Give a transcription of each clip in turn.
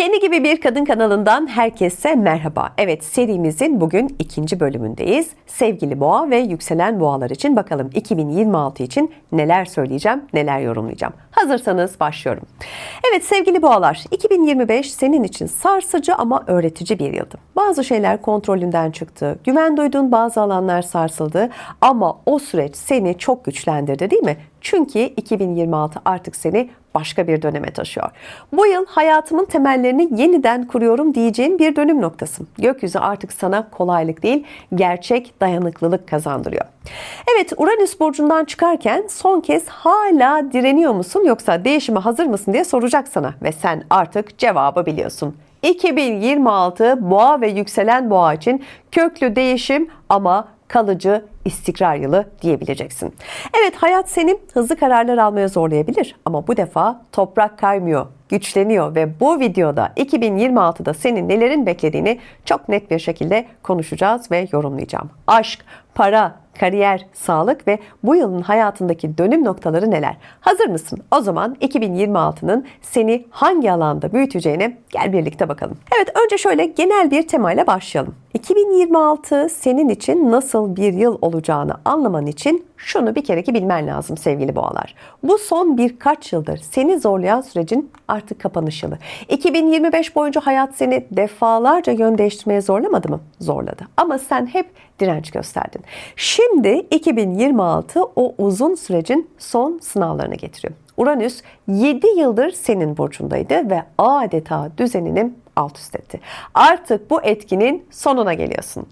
Kendi gibi bir kadın kanalından herkese merhaba. Evet serimizin bugün ikinci bölümündeyiz. Sevgili boğa ve yükselen boğalar için bakalım 2026 için neler söyleyeceğim, neler yorumlayacağım. Hazırsanız başlıyorum. Evet sevgili boğalar 2025 senin için sarsıcı ama öğretici bir yıldı. Bazı şeyler kontrolünden çıktı. Güven duyduğun bazı alanlar sarsıldı ama o süreç seni çok güçlendirdi değil mi? Çünkü 2026 artık seni başka bir döneme taşıyor. Bu yıl hayatımın temellerini yeniden kuruyorum diyeceğin bir dönüm noktası. Gökyüzü artık sana kolaylık değil, gerçek dayanıklılık kazandırıyor. Evet, Uranüs burcundan çıkarken son kez hala direniyor musun yoksa değişime hazır mısın diye soracak sana ve sen artık cevabı biliyorsun. 2026 boğa ve yükselen boğa için köklü değişim ama kalıcı istikrar yılı diyebileceksin. Evet hayat seni hızlı kararlar almaya zorlayabilir ama bu defa toprak kaymıyor, güçleniyor ve bu videoda 2026'da senin nelerin beklediğini çok net bir şekilde konuşacağız ve yorumlayacağım. Aşk, para, kariyer, sağlık ve bu yılın hayatındaki dönüm noktaları neler? Hazır mısın? O zaman 2026'nın seni hangi alanda büyüteceğine gel birlikte bakalım. Evet önce şöyle genel bir temayla başlayalım. 2026 senin için nasıl bir yıl olacağını anlaman için şunu bir kere ki bilmen lazım sevgili boğalar. Bu son birkaç yıldır seni zorlayan sürecin artık kapanış yılı. 2025 boyunca hayat seni defalarca yön değiştirmeye zorlamadı mı? Zorladı. Ama sen hep direnç gösterdin. Şimdi 2026 o uzun sürecin son sınavlarını getiriyor. Uranüs 7 yıldır senin burcundaydı ve adeta düzenini alt üst etti. Artık bu etkinin sonuna geliyorsun.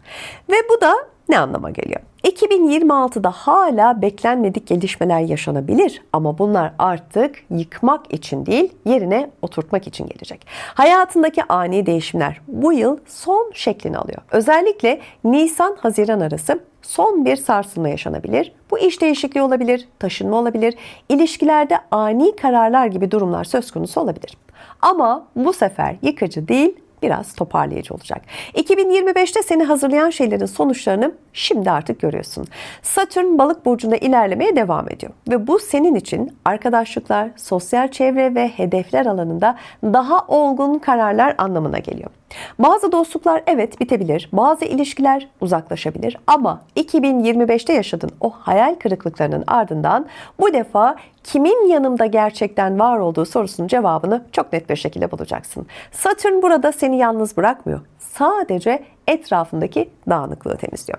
Ve bu da ne anlama geliyor? 2026'da hala beklenmedik gelişmeler yaşanabilir ama bunlar artık yıkmak için değil, yerine oturtmak için gelecek. Hayatındaki ani değişimler bu yıl son şeklini alıyor. Özellikle Nisan-Haziran arası son bir sarsılma yaşanabilir. Bu iş değişikliği olabilir, taşınma olabilir, ilişkilerde ani kararlar gibi durumlar söz konusu olabilir. Ama bu sefer yıkıcı değil, biraz toparlayıcı olacak. 2025'te seni hazırlayan şeylerin sonuçlarını şimdi artık görüyorsun. Satürn balık burcunda ilerlemeye devam ediyor ve bu senin için arkadaşlıklar, sosyal çevre ve hedefler alanında daha olgun kararlar anlamına geliyor. Bazı dostluklar evet bitebilir, bazı ilişkiler uzaklaşabilir ama 2025'te yaşadığın o hayal kırıklıklarının ardından bu defa kimin yanımda gerçekten var olduğu sorusunun cevabını çok net bir şekilde bulacaksın. Satürn burada seni yalnız bırakmıyor. Sadece etrafındaki dağınıklığı temizliyor.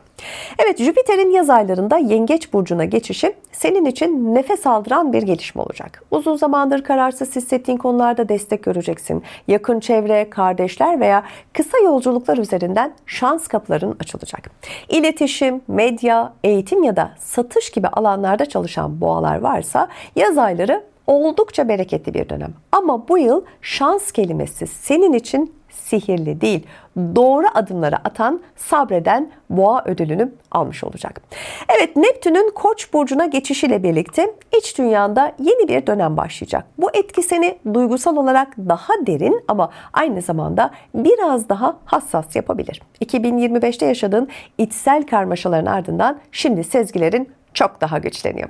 Evet Jüpiter'in yaz aylarında Yengeç burcuna geçişi senin için nefes aldıran bir gelişme olacak. Uzun zamandır kararsız hissettiğin konularda destek göreceksin. Yakın çevre, kardeşler veya kısa yolculuklar üzerinden şans kapıların açılacak. İletişim, medya, eğitim ya da satış gibi alanlarda çalışan boğalar varsa yaz ayları oldukça bereketli bir dönem. Ama bu yıl şans kelimesi senin için sihirli değil, doğru adımları atan, sabreden boğa ödülünü almış olacak. Evet Neptün'ün Koç burcuna geçişiyle birlikte iç dünyanda yeni bir dönem başlayacak. Bu etki seni duygusal olarak daha derin ama aynı zamanda biraz daha hassas yapabilir. 2025'te yaşadığın içsel karmaşaların ardından şimdi sezgilerin çok daha güçleniyor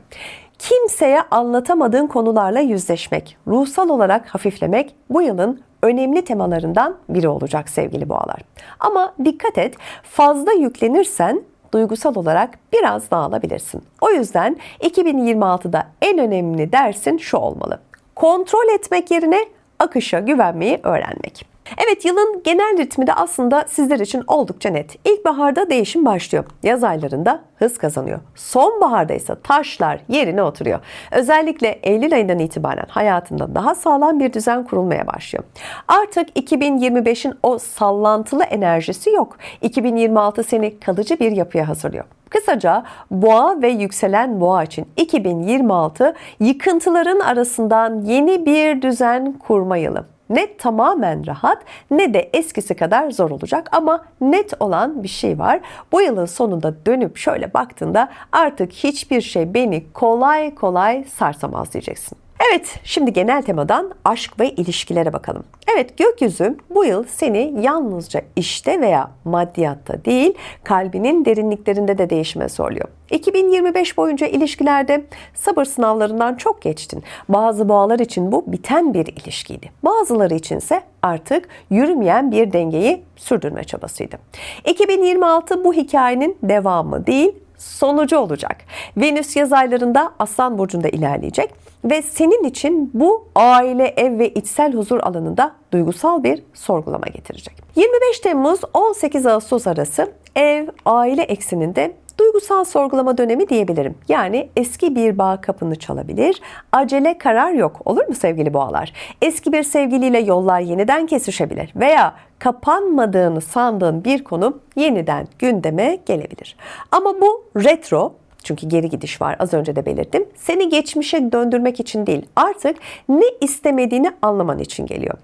kimseye anlatamadığın konularla yüzleşmek, ruhsal olarak hafiflemek bu yılın önemli temalarından biri olacak sevgili boğalar. Ama dikkat et, fazla yüklenirsen duygusal olarak biraz dağılabilirsin. O yüzden 2026'da en önemli dersin şu olmalı. Kontrol etmek yerine akışa güvenmeyi öğrenmek. Evet yılın genel ritmi de aslında sizler için oldukça net. İlkbaharda değişim başlıyor. Yaz aylarında hız kazanıyor. Sonbaharda ise taşlar yerine oturuyor. Özellikle Eylül ayından itibaren hayatında daha sağlam bir düzen kurulmaya başlıyor. Artık 2025'in o sallantılı enerjisi yok. 2026 seni kalıcı bir yapıya hazırlıyor. Kısaca boğa ve yükselen boğa için 2026 yıkıntıların arasından yeni bir düzen kurma yılı ne tamamen rahat ne de eskisi kadar zor olacak ama net olan bir şey var. Bu yılın sonunda dönüp şöyle baktığında artık hiçbir şey beni kolay kolay sarsamaz diyeceksin. Evet, şimdi genel temadan aşk ve ilişkilere bakalım. Evet, gökyüzü bu yıl seni yalnızca işte veya maddiyatta değil, kalbinin derinliklerinde de değişime zorluyor. 2025 boyunca ilişkilerde sabır sınavlarından çok geçtin. Bazı boğalar için bu biten bir ilişkiydi. Bazıları içinse artık yürümeyen bir dengeyi sürdürme çabasıydı. 2026 bu hikayenin devamı değil, sonucu olacak. Venüs yaz aylarında Aslan burcunda ilerleyecek ve senin için bu aile, ev ve içsel huzur alanında duygusal bir sorgulama getirecek. 25 Temmuz 18 Ağustos arası ev, aile ekseninde duygusal sorgulama dönemi diyebilirim. Yani eski bir bağ kapını çalabilir. Acele karar yok. Olur mu sevgili boğalar? Eski bir sevgiliyle yollar yeniden kesişebilir veya kapanmadığını sandığın bir konu yeniden gündeme gelebilir. Ama bu retro çünkü geri gidiş var az önce de belirttim. Seni geçmişe döndürmek için değil artık ne istemediğini anlaman için geliyor.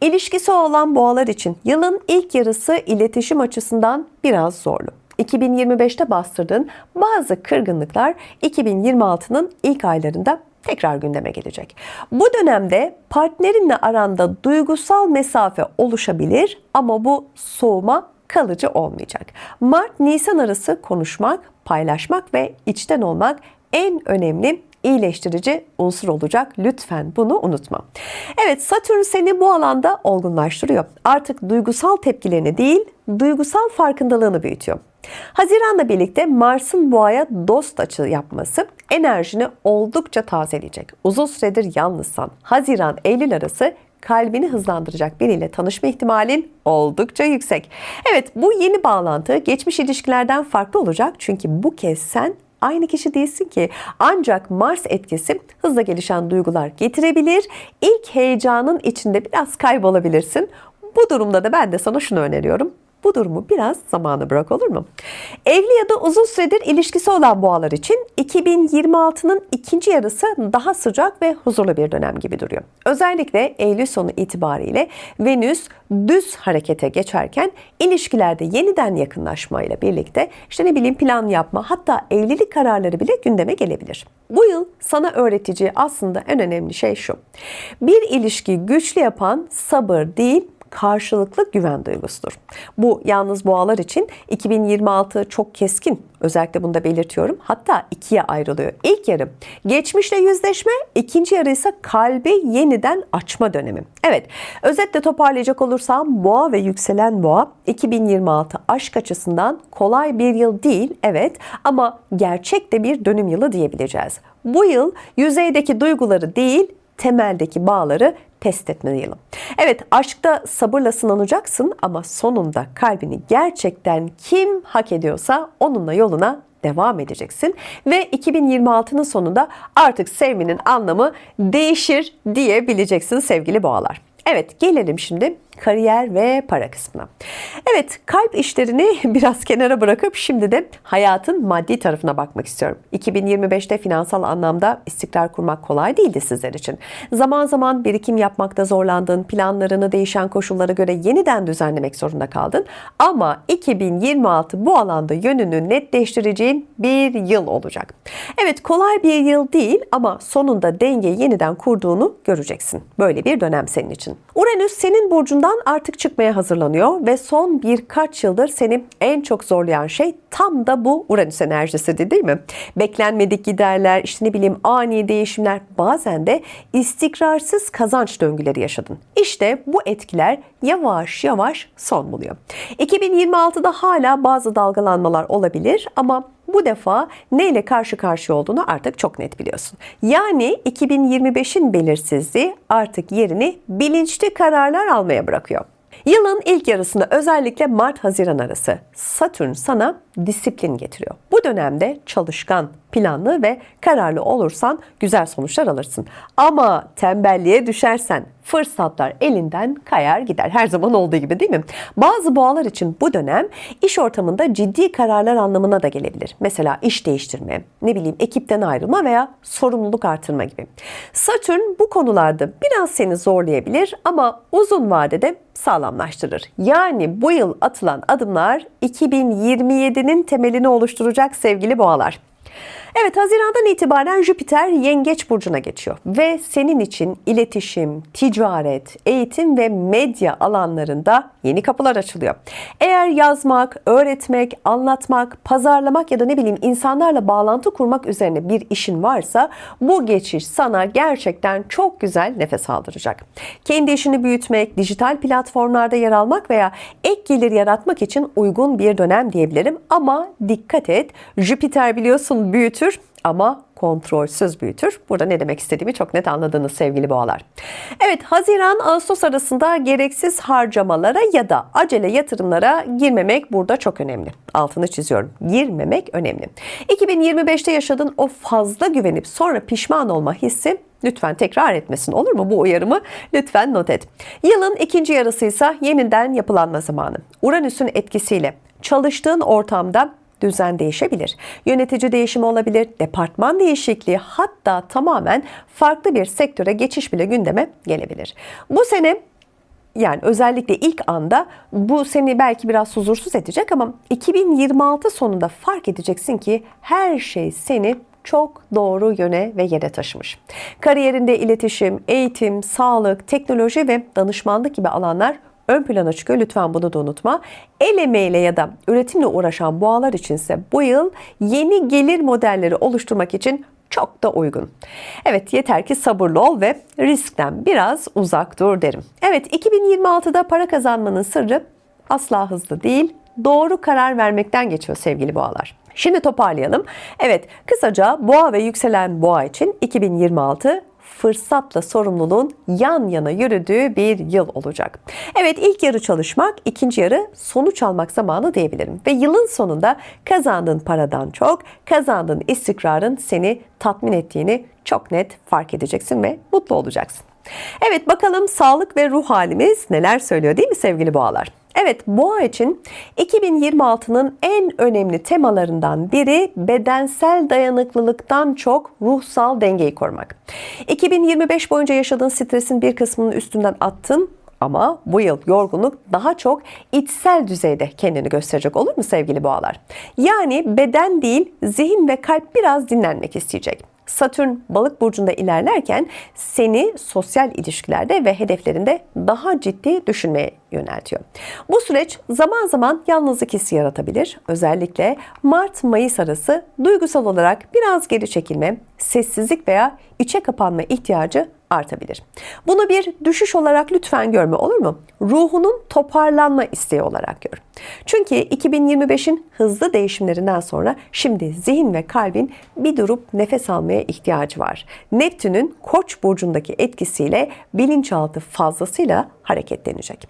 İlişkisi olan boğalar için yılın ilk yarısı iletişim açısından biraz zorlu. 2025'te bastırdığın bazı kırgınlıklar 2026'nın ilk aylarında tekrar gündeme gelecek. Bu dönemde partnerinle aranda duygusal mesafe oluşabilir ama bu soğuma kalıcı olmayacak. Mart-Nisan arası konuşmak, paylaşmak ve içten olmak en önemli iyileştirici unsur olacak. Lütfen bunu unutma. Evet Satürn seni bu alanda olgunlaştırıyor. Artık duygusal tepkilerini değil, duygusal farkındalığını büyütüyor. Haziran'la birlikte Mars'ın boğaya dost açı yapması enerjini oldukça tazeleyecek. Uzun süredir yalnızsan Haziran-Eylül arası kalbini hızlandıracak biriyle tanışma ihtimalin oldukça yüksek. Evet bu yeni bağlantı geçmiş ilişkilerden farklı olacak çünkü bu kez sen aynı kişi değilsin ki. Ancak Mars etkisi hızla gelişen duygular getirebilir. İlk heyecanın içinde biraz kaybolabilirsin. Bu durumda da ben de sana şunu öneriyorum. Bu durumu biraz zamanı bırak olur mu? Evli ya da uzun süredir ilişkisi olan boğalar için 2026'nın ikinci yarısı daha sıcak ve huzurlu bir dönem gibi duruyor. Özellikle Eylül sonu itibariyle Venüs düz harekete geçerken ilişkilerde yeniden yakınlaşmayla birlikte işte ne bileyim plan yapma hatta evlilik kararları bile gündeme gelebilir. Bu yıl sana öğretici aslında en önemli şey şu. Bir ilişki güçlü yapan sabır değil karşılıklı güven duygusudur. Bu yalnız boğalar için 2026 çok keskin. Özellikle bunu da belirtiyorum. Hatta ikiye ayrılıyor. İlk yarı geçmişle yüzleşme, ikinci yarı ise kalbi yeniden açma dönemi. Evet, özetle toparlayacak olursam boğa ve yükselen boğa 2026 aşk açısından kolay bir yıl değil, evet ama gerçek de bir dönüm yılı diyebileceğiz. Bu yıl yüzeydeki duyguları değil, temeldeki bağları test etme yılı. Evet aşkta sabırla sınanacaksın ama sonunda kalbini gerçekten kim hak ediyorsa onunla yoluna devam edeceksin ve 2026'nın sonunda artık sevmenin anlamı değişir diyebileceksin sevgili boğalar. Evet gelelim şimdi kariyer ve para kısmına. Evet kalp işlerini biraz kenara bırakıp şimdi de hayatın maddi tarafına bakmak istiyorum. 2025'te finansal anlamda istikrar kurmak kolay değildi sizler için. Zaman zaman birikim yapmakta zorlandın, planlarını değişen koşullara göre yeniden düzenlemek zorunda kaldın. Ama 2026 bu alanda yönünü netleştireceğin bir yıl olacak. Evet kolay bir yıl değil ama sonunda dengeyi yeniden kurduğunu göreceksin. Böyle bir dönem senin için. Uranüs senin burcundan Yoldan artık çıkmaya hazırlanıyor ve son birkaç yıldır seni en çok zorlayan şey tam da bu Uranüs enerjisi değil mi? Beklenmedik giderler, işte ne bileyim ani değişimler, bazen de istikrarsız kazanç döngüleri yaşadın. İşte bu etkiler yavaş yavaş son buluyor. 2026'da hala bazı dalgalanmalar olabilir ama bu defa neyle karşı karşıya olduğunu artık çok net biliyorsun. Yani 2025'in belirsizliği artık yerini bilinçli kararlar almaya bırakıyor. Yılın ilk yarısında özellikle Mart-Haziran arası Satürn sana disiplin getiriyor. Bu dönemde çalışkan, planlı ve kararlı olursan güzel sonuçlar alırsın. Ama tembelliğe düşersen fırsatlar elinden kayar gider. Her zaman olduğu gibi değil mi? Bazı boğalar için bu dönem iş ortamında ciddi kararlar anlamına da gelebilir. Mesela iş değiştirme, ne bileyim ekipten ayrılma veya sorumluluk artırma gibi. Satürn bu konularda biraz seni zorlayabilir ama uzun vadede sağlamlaştırır. Yani bu yıl atılan adımlar 2027'nin temelini oluşturacak sevgili boğalar. Evet Haziran'dan itibaren Jüpiter Yengeç burcuna geçiyor ve senin için iletişim, ticaret, eğitim ve medya alanlarında yeni kapılar açılıyor. Eğer yazmak, öğretmek, anlatmak, pazarlamak ya da ne bileyim insanlarla bağlantı kurmak üzerine bir işin varsa bu geçiş sana gerçekten çok güzel nefes aldıracak. Kendi işini büyütmek, dijital platformlarda yer almak veya ek gelir yaratmak için uygun bir dönem diyebilirim ama dikkat et Jüpiter biliyorsun büyütür ama kontrolsüz büyütür. Burada ne demek istediğimi çok net anladınız sevgili boğalar. Evet Haziran-Ağustos arasında gereksiz harcamalara ya da acele yatırımlara girmemek burada çok önemli. Altını çiziyorum. Girmemek önemli. 2025'te yaşadığın o fazla güvenip sonra pişman olma hissi lütfen tekrar etmesin olur mu bu uyarımı? Lütfen not et. Yılın ikinci yarısı ise yeniden yapılanma zamanı. Uranüs'ün etkisiyle çalıştığın ortamda düzen değişebilir. Yönetici değişimi olabilir, departman değişikliği hatta tamamen farklı bir sektöre geçiş bile gündeme gelebilir. Bu sene yani özellikle ilk anda bu seni belki biraz huzursuz edecek ama 2026 sonunda fark edeceksin ki her şey seni çok doğru yöne ve yere taşımış. Kariyerinde iletişim, eğitim, sağlık, teknoloji ve danışmanlık gibi alanlar ön plana çıkıyor. Lütfen bunu da unutma. El emeğiyle ya da üretimle uğraşan boğalar içinse bu yıl yeni gelir modelleri oluşturmak için çok da uygun. Evet yeter ki sabırlı ol ve riskten biraz uzak dur derim. Evet 2026'da para kazanmanın sırrı asla hızlı değil, doğru karar vermekten geçiyor sevgili boğalar. Şimdi toparlayalım. Evet, kısaca boğa ve yükselen boğa için 2026 fırsatla sorumluluğun yan yana yürüdüğü bir yıl olacak. Evet ilk yarı çalışmak, ikinci yarı sonuç almak zamanı diyebilirim. Ve yılın sonunda kazandığın paradan çok, kazandığın istikrarın seni tatmin ettiğini çok net fark edeceksin ve mutlu olacaksın. Evet bakalım sağlık ve ruh halimiz neler söylüyor değil mi sevgili boğalar? Evet, boğa için 2026'nın en önemli temalarından biri bedensel dayanıklılıktan çok ruhsal dengeyi korumak. 2025 boyunca yaşadığın stresin bir kısmını üstünden attın ama bu yıl yorgunluk daha çok içsel düzeyde kendini gösterecek olur mu sevgili boğalar? Yani beden değil, zihin ve kalp biraz dinlenmek isteyecek. Satürn balık burcunda ilerlerken seni sosyal ilişkilerde ve hedeflerinde daha ciddi düşünmeye yöneltiyor. Bu süreç zaman zaman yalnızlık hissi yaratabilir. Özellikle Mart-Mayıs arası duygusal olarak biraz geri çekilme, sessizlik veya içe kapanma ihtiyacı artabilir. Bunu bir düşüş olarak lütfen görme olur mu? Ruhunun toparlanma isteği olarak gör. Çünkü 2025'in hızlı değişimlerinden sonra şimdi zihin ve kalbin bir durup nefes almaya ihtiyacı var. Neptün'ün Koç burcundaki etkisiyle bilinçaltı fazlasıyla hareketlenecek.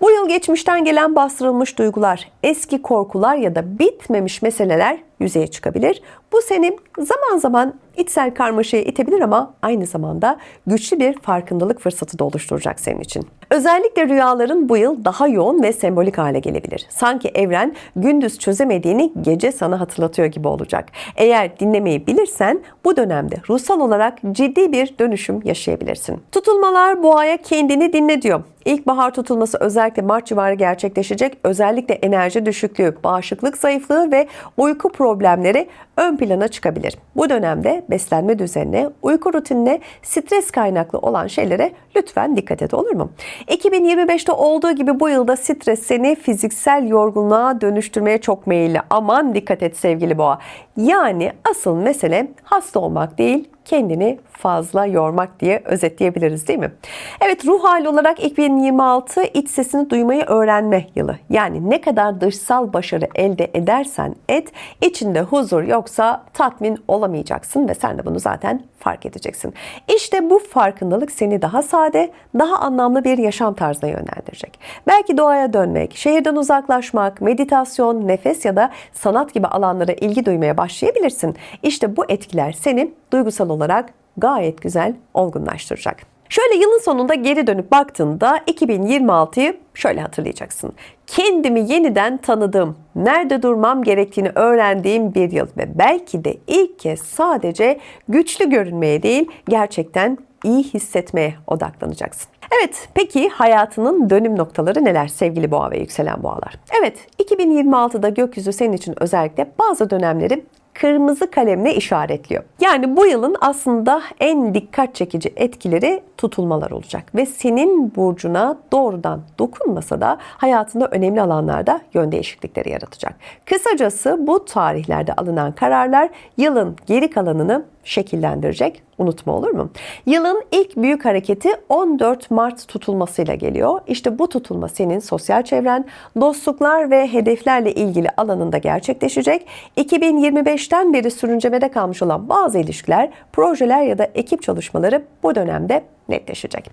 Bu yıl geçmişten gelen bastırılmış duygular, eski korkular ya da bitmemiş meseleler yüzeye çıkabilir. Bu seni zaman zaman içsel karmaşaya itebilir ama aynı zamanda güçlü bir farkındalık fırsatı da oluşturacak senin için. Özellikle rüyaların bu yıl daha yoğun ve sembolik hale gelebilir. Sanki evren gündüz çözemediğini gece sana hatırlatıyor gibi olacak. Eğer dinlemeyi bilirsen bu dönemde ruhsal olarak ciddi bir dönüşüm yaşayabilirsin. Tutulmalar boğaya kendini dinle diyor. İlkbahar tutulması özellikle Mart civarı gerçekleşecek. Özellikle enerji düşüklüğü, bağışıklık zayıflığı ve uyku problemleri ön plana çıkabilir. Bu dönemde beslenme düzenine, uyku rutinine, stres kaynaklı olan şeylere lütfen dikkat et olur mu? 2025'te olduğu gibi bu yılda stres seni fiziksel yorgunluğa dönüştürmeye çok meyilli. Aman dikkat et sevgili boğa. Yani asıl mesele hasta olmak değil, kendini fazla yormak diye özetleyebiliriz değil mi? Evet ruh hali olarak 2026 iç sesini duymayı öğrenme yılı. Yani ne kadar dışsal başarı elde edersen et, içinde huzur yoksa tatmin olamayacaksın ve sen de bunu zaten fark edeceksin. İşte bu farkındalık seni daha sade, daha anlamlı bir yaşam tarzına yönlendirecek. Belki doğaya dönmek, şehirden uzaklaşmak, meditasyon, nefes ya da sanat gibi alanlara ilgi duymaya başlayabilirsin. İşte bu etkiler seni duygusal olarak gayet güzel olgunlaştıracak. Şöyle yılın sonunda geri dönüp baktığında 2026'yı şöyle hatırlayacaksın. Kendimi yeniden tanıdığım, nerede durmam gerektiğini öğrendiğim bir yıl ve belki de ilk kez sadece güçlü görünmeye değil, gerçekten iyi hissetmeye odaklanacaksın. Evet, peki hayatının dönüm noktaları neler sevgili boğa ve yükselen boğalar? Evet, 2026'da gökyüzü senin için özellikle bazı dönemleri kırmızı kalemle işaretliyor. Yani bu yılın aslında en dikkat çekici etkileri tutulmalar olacak ve senin burcuna doğrudan dokunmasa da hayatında önemli alanlarda yön değişiklikleri yaratacak. Kısacası bu tarihlerde alınan kararlar yılın geri kalanını şekillendirecek. Unutma olur mu? Yılın ilk büyük hareketi 14 Mart tutulmasıyla geliyor. İşte bu tutulma senin sosyal çevren, dostluklar ve hedeflerle ilgili alanında gerçekleşecek. 2025'ten beri sürüncemede kalmış olan bazı ilişkiler, projeler ya da ekip çalışmaları bu dönemde netleşecek.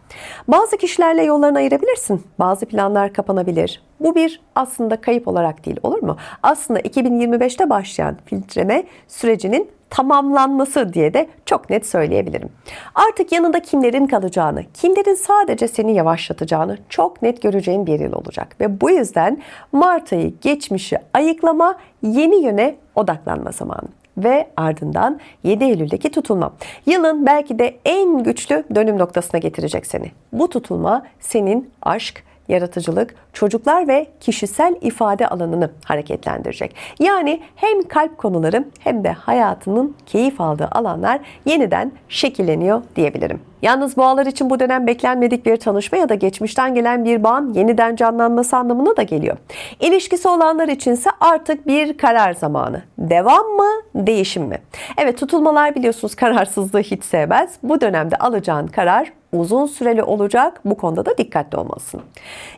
Bazı kişilerle yollarını ayırabilirsin. Bazı planlar kapanabilir. Bu bir aslında kayıp olarak değil olur mu? Aslında 2025'te başlayan filtreme sürecinin tamamlanması diye de çok net söyleyebilirim. Artık yanında kimlerin kalacağını, kimlerin sadece seni yavaşlatacağını çok net göreceğin bir yıl olacak. Ve bu yüzden Mart ayı geçmişi ayıklama, yeni yöne odaklanma zamanı ve ardından 7 Eylül'deki tutulma. Yılın belki de en güçlü dönüm noktasına getirecek seni. Bu tutulma senin aşk, yaratıcılık, çocuklar ve kişisel ifade alanını hareketlendirecek. Yani hem kalp konuları hem de hayatının keyif aldığı alanlar yeniden şekilleniyor diyebilirim. Yalnız boğalar için bu dönem beklenmedik bir tanışma ya da geçmişten gelen bir bağın yeniden canlanması anlamına da geliyor. İlişkisi olanlar içinse artık bir karar zamanı. Devam mı, değişim mi? Evet tutulmalar biliyorsunuz kararsızlığı hiç sevmez. Bu dönemde alacağın karar uzun süreli olacak. Bu konuda da dikkatli olmalısın.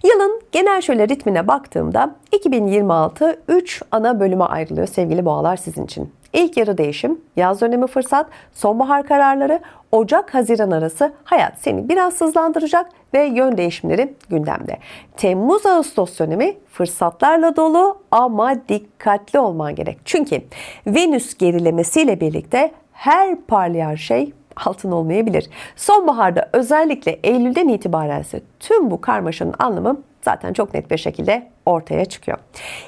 Yılın genel şöyle ritmine baktığımda 2026 3 ana bölüme ayrılıyor sevgili boğalar sizin için. İlk yarı değişim, yaz dönemi fırsat, sonbahar kararları, Ocak-Haziran arası hayat seni biraz hızlandıracak ve yön değişimleri gündemde. Temmuz-Ağustos dönemi fırsatlarla dolu ama dikkatli olman gerek. Çünkü Venüs gerilemesiyle birlikte her parlayan şey altın olmayabilir. Sonbaharda özellikle Eylül'den itibaren ise tüm bu karmaşanın anlamı zaten çok net bir şekilde ortaya çıkıyor.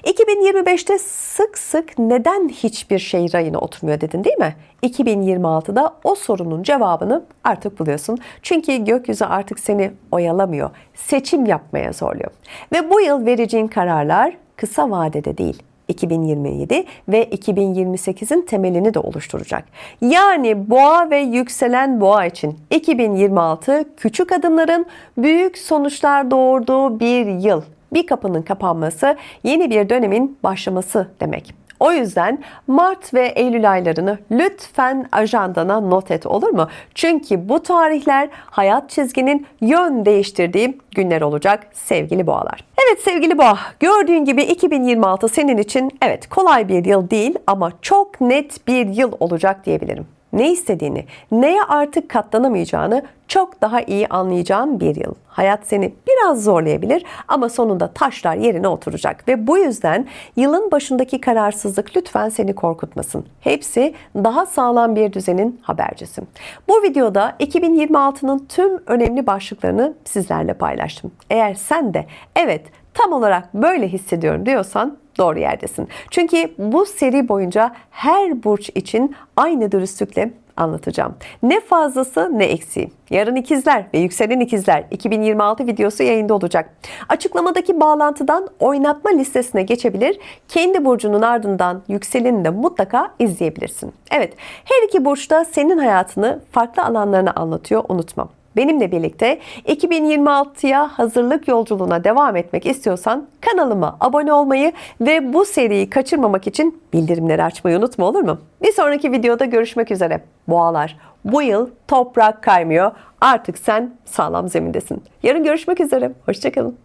2025'te sık sık neden hiçbir şey rayına oturmuyor dedin değil mi? 2026'da o sorunun cevabını artık buluyorsun. Çünkü gökyüzü artık seni oyalamıyor. Seçim yapmaya zorluyor. Ve bu yıl vereceğin kararlar kısa vadede değil, 2027 ve 2028'in temelini de oluşturacak. Yani boğa ve yükselen boğa için 2026 küçük adımların büyük sonuçlar doğurduğu bir yıl. Bir kapının kapanması yeni bir dönemin başlaması demek. O yüzden Mart ve Eylül aylarını lütfen ajandana not et olur mu? Çünkü bu tarihler hayat çizginin yön değiştirdiği günler olacak sevgili boğalar. Evet sevgili boğa gördüğün gibi 2026 senin için evet kolay bir yıl değil ama çok net bir yıl olacak diyebilirim ne istediğini, neye artık katlanamayacağını çok daha iyi anlayacağın bir yıl. Hayat seni biraz zorlayabilir ama sonunda taşlar yerine oturacak ve bu yüzden yılın başındaki kararsızlık lütfen seni korkutmasın. Hepsi daha sağlam bir düzenin habercisi. Bu videoda 2026'nın tüm önemli başlıklarını sizlerle paylaştım. Eğer sen de evet tam olarak böyle hissediyorum diyorsan doğru yerdesin. Çünkü bu seri boyunca her burç için aynı dürüstlükle anlatacağım. Ne fazlası ne eksiği. Yarın ikizler ve yükselen ikizler 2026 videosu yayında olacak. Açıklamadaki bağlantıdan oynatma listesine geçebilir. Kendi burcunun ardından yükseleni de mutlaka izleyebilirsin. Evet her iki burç da senin hayatını farklı alanlarına anlatıyor unutma. Benimle birlikte 2026'ya hazırlık yolculuğuna devam etmek istiyorsan kanalıma abone olmayı ve bu seriyi kaçırmamak için bildirimleri açmayı unutma olur mu? Bir sonraki videoda görüşmek üzere. Boğalar, bu yıl toprak kaymıyor. Artık sen sağlam zemindesin. Yarın görüşmek üzere. Hoşçakalın.